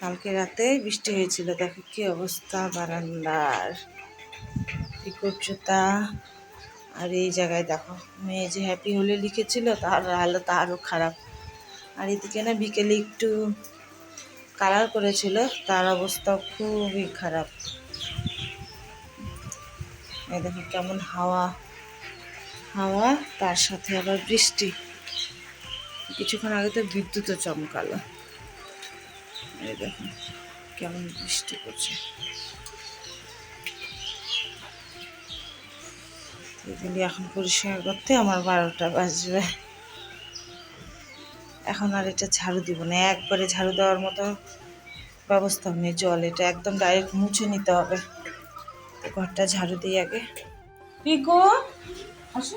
কালকে রাতে বৃষ্টি হয়েছিল। দেখো কি অবস্থা বারান্দার। জুতা আর এই জায়গায় দেখো, মেয়ে যে হ্যাপি হলে লিখেছিল, তার হালত আরও খারাপ। আর এদিকে না বিকেলে একটু কালার করেছিল, তার অবস্থা খুবই খারাপ। এই দেখো কেমন হাওয়া। হাওয়া, তার সাথে আবার বৃষ্টি। কিছুক্ষণ আগে তো বিদ্যুৎও চমকালো। এই দেখুন, কেমন বৃষ্টি পড়ছে। এখন পরিষ্কার করতে আমার বারোটা বাজবে। এখন আর এটা ঝাড়ু দিব না, একবারে ঝাড়ু দেওয়ার মতো ব্যবস্থা নেই জল, এটা একদম ডাইরেক্ট মুছে নিতে হবে। ঘরটা ঝাড়ু দিই আগে। পিকো আসো।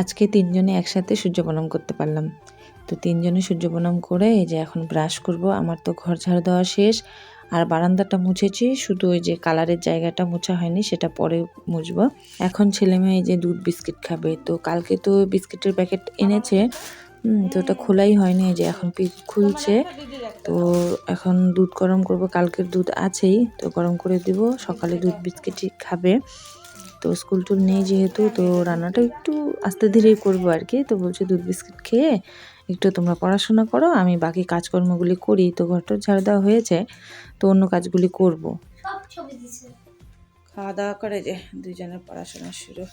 আজকে তিনজনে একসাথে সূর্য প্রণাম করতে পারলাম। তো তিনজনে সূর্য প্রণাম করে এই যে এখন ব্রাশ করব, আমার তো ঘর ঝাড়ু দেওয়া শেষ। আর বারান্দাটা মুছেছি, শুধু ওই যে কালারের জায়গাটা মোছা হয়নি, সেটা পরে মুছবো। এখন ছেলে মেয়ে যে দুধ বিস্কিট খাবে, তো কালকে তো বিস্কিটের প্যাকেট এনেছে। তো ওটা খোলাই হয়নি যে এখন পিক খুলছে। তো এখন দুধ গরম করব কালকের দুধ আছেই তো গরম করে দিব। সকালে দুধ বিস্কিটই খাবে। তো স্কুল টুল নেই যেহেতু তো রান্নাটা একটু আস্তে ধীরেই করব আর কি। তো বলছে দুধ বিস্কিট খেয়ে একটু তোমরা পড়াশোনা করো আমি বাকি কাজকর্মগুলি করি। তো ঘরটা ঝাড় দেওয়া হয়েছে তো অন্য কাজগুলি করব। খাওয়া দাওয়া করে যে দুজনের পড়াশোনা শুরু।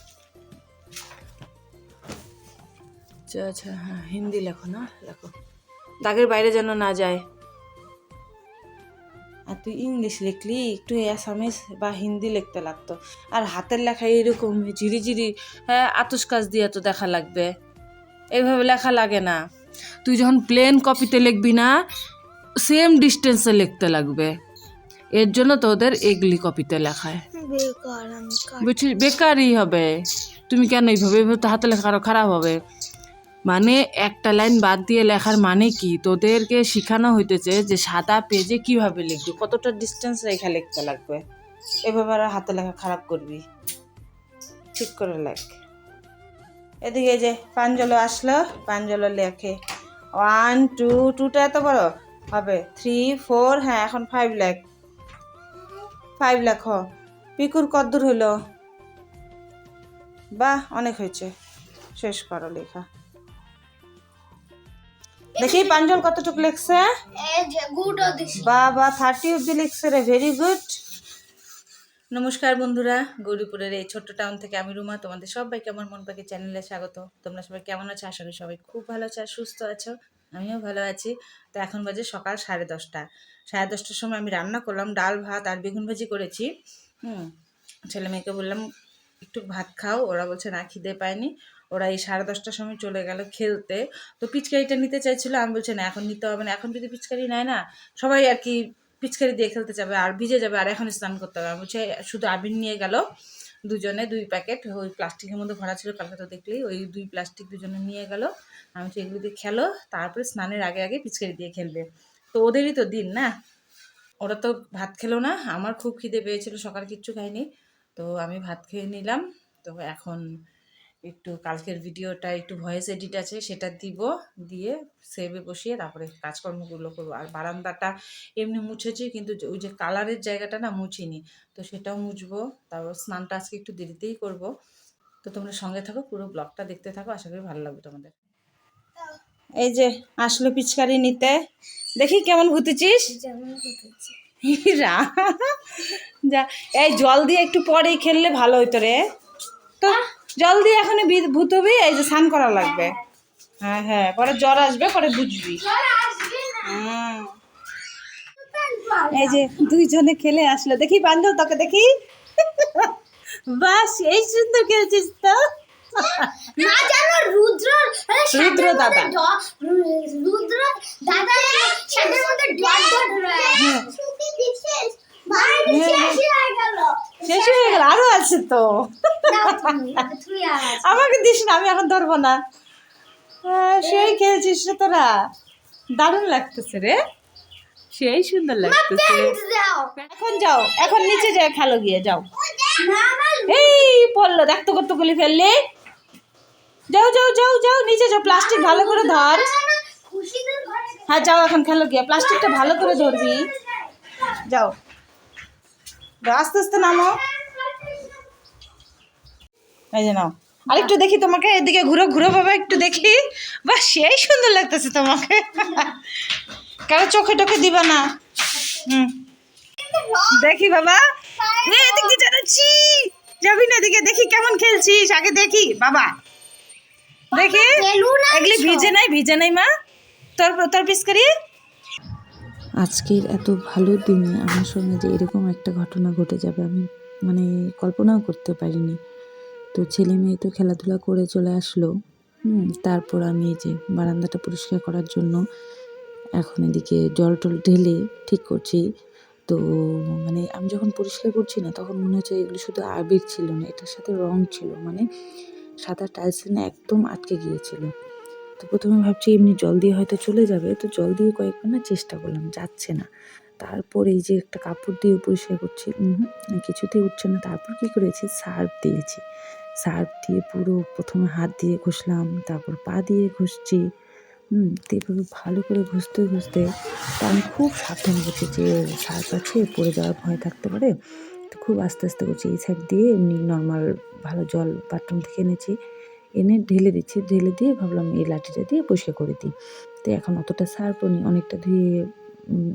আচ্ছা আচ্ছা হ্যাঁ হিন্দি লেখো না লেখো। দাগের বাইরে যেন না যায়। আর তুই ইংলিশ লিখলি একটু অ্যাসামিস বা হিন্দি লিখতে লাগতো। আর হাতের লেখা এরকম ঝিরি ঝিরি হ্যাঁ আতুস কাজ দিয়ে তো দেখা লাগবে। এইভাবে লেখা লাগে না। তুই যখন প্লেন কপিতে লিখবি না সেম ডিস্টেন্সে লিখতে লাগবে। এর জন্য তোদের এগলি কপিতে লেখায়। বেকার বুঝছিস? বেকারই হবে। তুমি কেন এইভাবে এইভাবে তো হাতে লেখা আরও খারাপ হবে। মানে একটা লাইন বাদ দিয়ে লেখার মানে কি? তোদেরকে শেখানো হইতেছে যে সাদা পেজে কীভাবে লিখবি? কতটা ডিস্টেন্স রেখা লিখতে লাগবে? এভাবে আর হাতে লেখা খারাপ করবি। ঠিক করে লেখ। এদিকে যে পাঞ্জলো আসলো। পাঞ্জলো লেখে ওয়ান টু টুটা এত বড়? হবে। থ্রি ফোর হ্যাঁ এখন ফাইভ লেখ। ফাইভ লেখ। পিকুর কদ্দূর হইল। বাহ, অনেক হয়েছে। শেষ করো লেখা। দেখি পাঞ্জল কতটুকু লিখছে? বাবা থার্টি অব্দি লিখছে রে ভেরি গুড নমস্কার বন্ধুরা গৌরীপুরের এই ছোট্ট টাউন থেকে আমি রুমা তোমাদের সবাইকে আমার মন পাখি চ্যানেলে স্বাগত। তোমরা সবাই কেমন আছো? আশা করি সবাই খুব ভালো আছো আর সুস্থ আছো। আমিও ভালো আছি। তো এখন বাজে সকাল সাড়ে দশটা। সাড়ে দশটার সময় আমি রান্না করলাম ডাল ভাত আর বেগুন ভাজি করেছি। হুম ছেলে মেয়েকে বললাম একটু ভাত খাও। ওরা বলছে না খিদে পায়নি। ওরা এই সাড়ে দশটার সময় চলে গেল খেলতে। তো পিচকারিটা নিতে চাইছিল, আমি বলছি, না, এখন নিতে হবে না। এখন যদি পিচকারি নেয় না, সবাই আর কি পিচকারি দিয়ে খেলতে যাবে আর ভিজে যাবে আর এখন স্নান করতে হবে। আমি বলছি শুধু আবির নিয়ে গেল দুজনে, দুই প্যাকেট। ওই প্লাস্টিকের মধ্যে ভরা ছিল, কালকে তো দেখলেই ওই দুই প্লাস্টিক দুজনে নিয়ে গেল। আমি বলছি, এগুলো দিয়ে খেলো, তারপরে স্নানের আগে আগে পিচকারি দিয়ে খেলবে। তো ওদেরই তো দিন, না? ওরা তো ভাত খেলো না, আমার খুব খিদে পেয়েছিল, সকাল কিচ্ছু খাইনি। তো আমি ভাত খেয়ে নিলাম। তো এখন একটু কালকের ভিডিওটা একটু ভয়েস এডিট আছে সেটা দিব দিয়ে সেভে বসিয়ে তারপরে কাজকর্মগুলো করব। আর বারান্দাটা এমনি মুছেছি কিন্তু ওই যে কালারের জায়গাটা না মুছিনি তো সেটাও মুছবো। তারপর স্নানটা আজকে একটু দেরিতেই করব। তো তোমরা সঙ্গে থাকো পুরো ব্লগটা দেখতে থাকো আশা করি ভালো লাগবে তোমাদের। এই যে আসলো পিচকারি নিতে। দেখি কেমন ভুতেছিস যা এই জল দিয়ে একটু পরেই খেললে ভালো হইতো রে। তো জল দিয়ে এখন ভূত হবি এই যে স্নান করা লাগবে। হ্যাঁ হ্যাঁ পরে জ্বর আসবে পরে বুঝবি। এই যে দুইজনে খেলে আসলো। দেখি বান্ধব তোকে দেখি। বাস এই সুন্দর খেলছিস তো। না জানো রুদ্র রুদ্র দাদা। রুদ্র দাদা মধ্যে ডট ডট শেষ হয়ে গেল। আরও আছে তো। আমাকে দিস না আমি এখন ধরবো না। হ্যাঁ, সেই খেলছিস রে তোরা। দারুণ লাগতেছে রে। সেই সুন্দর লাগতেছে। এখন যাও এখন নিচে যাও খেলো গিয়ে যাও। এই পড়ল দেখতো করতো গুলি ফেললে। যাও যাও যাও যাও নিচে যাও প্লাস্টিক ভালো করে ধর। হ্যাঁ যাও এখন খেলো গিয়ে প্লাস্টিকটা ভালো করে ধরবি। যাও, আস্তে আস্তে নামো। এই যে নাও। আরেকটু দেখি তোমাকে এদিকে ঘুরো ঘুরো বাবা একটু দেখি। বাহ সেই সুন্দর লাগতেছে তোমাকে। কারও চোখে টোখে দিবা না। হুম। দেখি বাবা। এদিকে যাচ্ছি। যাবি না এদিকে? দেখি কেমন খেলছিস? আগে দেখি। বাবা। দেখি। এগুলি ভিজে নাই ভিজে নাই মা। তোর তোর পিস করি আজকের এত ভালো দিনে আমার সঙ্গে যে এরকম একটা ঘটনা ঘটে যাবে, আমি মানে কল্পনাও করতে পারিনি। তো ছেলে মেয়ে তো খেলাধুলা করে চলে আসলো। তারপর আমি এই যে বারান্দাটা পরিষ্কার করার জন্য এখন এদিকে জল টল ঢেলে ঠিক করছি। তো মানে আমি যখন পরিষ্কার করছি না, তখন মনে হচ্ছে এগুলো শুধু আবির ছিল না, এটার সাথে রং ছিল মানে সাদা টাইলসে একদম আটকে গিয়েছিল। তো প্রথমে ভাবছি এমনি জল দিয়ে হয়তো চলে যাবে, তো জল দিয়ে কয়েকবার না চেষ্টা করলাম, যাচ্ছে না। তারপর এই যে একটা কাপড় দিয়ে পরিষ্কার করছি কিছুতেই উঠছে না। তারপর কি করেছি? সার্ফ দিয়েছি। সার্ফ দিয়ে পুরো প্রথমে হাত দিয়ে ঘষলাম, তারপর পা দিয়ে ঘষছি, হুম এভাবে ভালো করে ঘষতে ঘষতে তো আমি খুব সাবধানে করছি যে সার্ফ আছে, পড়ে যাওয়ার ভয় থাকতে পারে। তো খুব আস্তে আস্তে করছি, এই সাইড দিয়ে এমনি নর্মাল ভালো জল বাথরুম থেকে এনেছি। এনে ঢেলে দিচ্ছি, ঢেলে দিয়ে ভাবলাম এই লাঠিটা দিয়ে পরিষ্কার করে দিই। তো এখন অতটা সার্ফও নেই অনেকটা ধুয়ে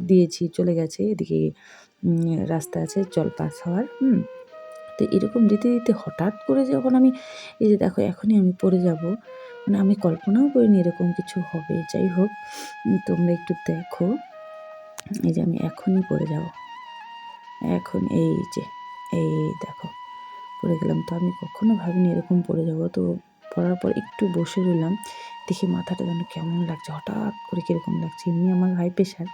দিয়েছি, চলে গেছে, এদিকে রাস্তা আছে, জল পাস হওয়ার, হুম। তো এরকম দিতে দিতে হঠাৎ করে যখন আমি, এই যে দেখো এখনই আমি পড়ে যাব মানে আমি কল্পনাও করিনি এরকম কিছু হবে। যাই হোক তোমরা একটু দেখো, এই যে আমি এখনই পড়ে যাব। এখন এই যে, এই দেখো, পড়ে গেলাম। তো আমি কখনো ভাবিনি এরকম পড়ে যাব। তো পড়ার পর একটু বসে রইলাম। দেখি মাথাটা যেন কেমন লাগছে, হঠাৎ করে কীরকম লাগছে। এমনি আমার হাই প্রেশার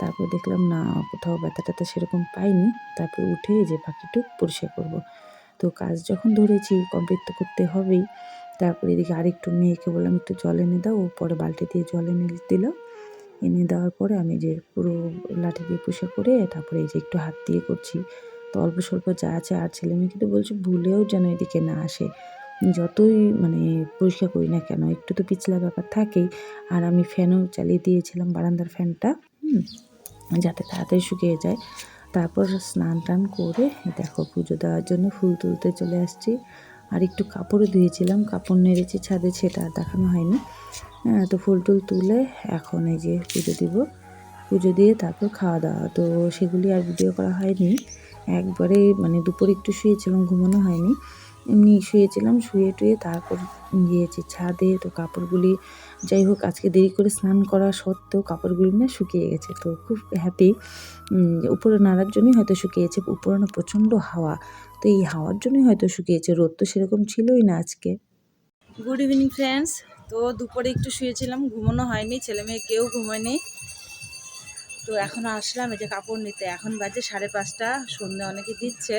তারপর দেখলাম, না, কোথাও ব্যথা ট্যাথা সেরকম পাইনি। তারপর উঠে যে বাকিটুক পরিষ্কার করব। তো কাজ যখন ধরেছি কমপ্লিট তো করতে হবেই। তারপরে এদিকে আরেকটু মেয়েকে বললাম, একটু জল এনে দাও। পরে বালতি দিয়ে জল এনে দিল। এনে দেওয়ার পরে আমি যে পুরো লাঠি দিয়ে পুষে করে, তারপরে এই যে একটু হাত দিয়ে করছি। তো অল্প স্বল্প যা আছে আর ছেলে মেয়ে কিন্তু বলছে, ভুলেও যেন এদিকে না আসে। যতই মানে পরিষ্কার করি না কেন, একটু তো পিছলা ব্যাপার থাকেই। আর আমি ফ্যানও চালিয়ে দিয়েছিলাম বারান্দার ফ্যানটা যাতে তাড়াতাড়ি শুকিয়ে যায়। তারপর স্নান টান করে দেখো পুজো দেওয়ার জন্য ফুল তুলতে চলে আসছি। আর একটু কাপড়ও ধুয়েছিলাম কাপড় নেড়েছি ছাদে, সেটা আর দেখানো হয়নি। হ্যাঁ তো ফুল টুল তুলে এখন এই যে পুজো দিব। পুজো দিয়ে তারপর খাওয়া দাওয়া, তো সেগুলি আর ভিডিও করা হয়নি। একবারে মানে দুপুরে একটু শুয়েছিলাম, ঘুমানো হয়নি। এমনি শুয়েছিলাম, শুয়ে টুয়ে তারপর গিয়েছি ছাদে। তো কাপড়গুলি যাই হোক, আজকে দেরি করে স্নান করা সত্ত্বেও কাপড়গুলি না শুকিয়ে গেছে। তো খুব হ্যাপি উপরে নাড়ার জন্যই হয়তো শুকিয়েছে উপরে না প্রচণ্ড হাওয়া। তো এই হাওয়ার জন্যই হয়তো শুকিয়েছে, রোদ তো সেরকম ছিলই না আজকে। গুড ইভিনিং ফ্রেন্ডস তো দুপুরে একটু শুয়েছিলাম, ঘুমানো হয়নি, ছেলে মেয়ে কেউ ঘুমায়নি। তো এখন আসলাম, এই যে কাপড় নিতে। এখন বাজে সাড়ে পাঁচটা, সন্ধে অনেকে দিচ্ছে।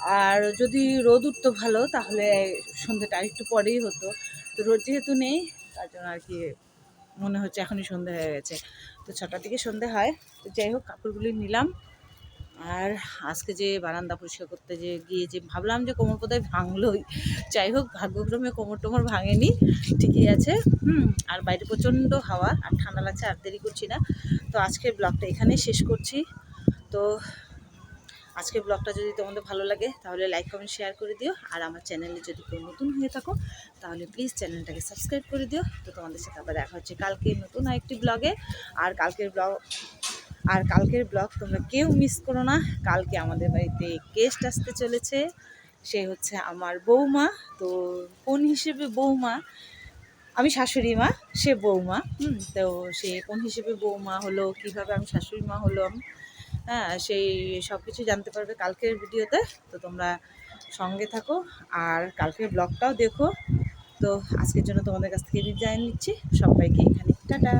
আর যদি রোদ উঠতো ভালো, তাহলে সন্ধ্যেটা আরেকটু পরেই হতো। তো রোদ যেহেতু নেই, তার জন্য আর কি মনে হচ্ছে এখনই সন্ধে হয়ে গেছে। তো ছটার দিকে সন্ধে হয়। তো যাই হোক, কাপড়গুলি নিলাম। আর আজকে যে বারান্দা পরিষ্কার করতে যে গিয়ে যে ভাবলাম যে কোমর কোথায় ভাঙলোই। যাই হোক, ভাগ্যক্রমে কোমর টোমর ভাঙেনি, ঠিকই আছে। হুম, আর বাইরে প্রচণ্ড হাওয়া, আর ঠান্ডা লাগছে, আর দেরি করছি না। তো আজকের ব্লগটা এখানেই শেষ করছি। তো আজকের ব্লগটা যদি তোমাদের ভালো লাগে, তাহলে লাইক কমেন্ট শেয়ার করে দিও। আর আমার চ্যানেলে যদি কেউ নতুন হয়ে থাকো, তাহলে প্লিজ চ্যানেলটাকে সাবস্ক্রাইব করে দিও। তো তোমাদের সাথে আবার দেখা হচ্ছে কালকে নতুন আরেকটি ব্লগে আর কালকের ব্লগ আর কালকের ব্লগ তোমরা কেউ মিস করো না। কালকে আমাদের বাড়িতে গেস্ট আসতে চলেছে। সে হচ্ছে আমার বৌমা। তো কোন হিসেবে বৌমা? আমি শাশুড়ি মা, সে বৌমা। হুম, তো সে কোন হিসেবে বৌমা হলো, কীভাবে আমি শাশুড়ি মা হলাম? হ্যাঁ সেই সব কিছু জানতে পারবে কালকের ভিডিওতে। তো তোমরা সঙ্গে থাকো আর কালকের ব্লগটাও দেখো। তো আজকের জন্য তোমাদের কাছ থেকে বিদায় নিচ্ছি। সবাইকে এখানে, টাটা।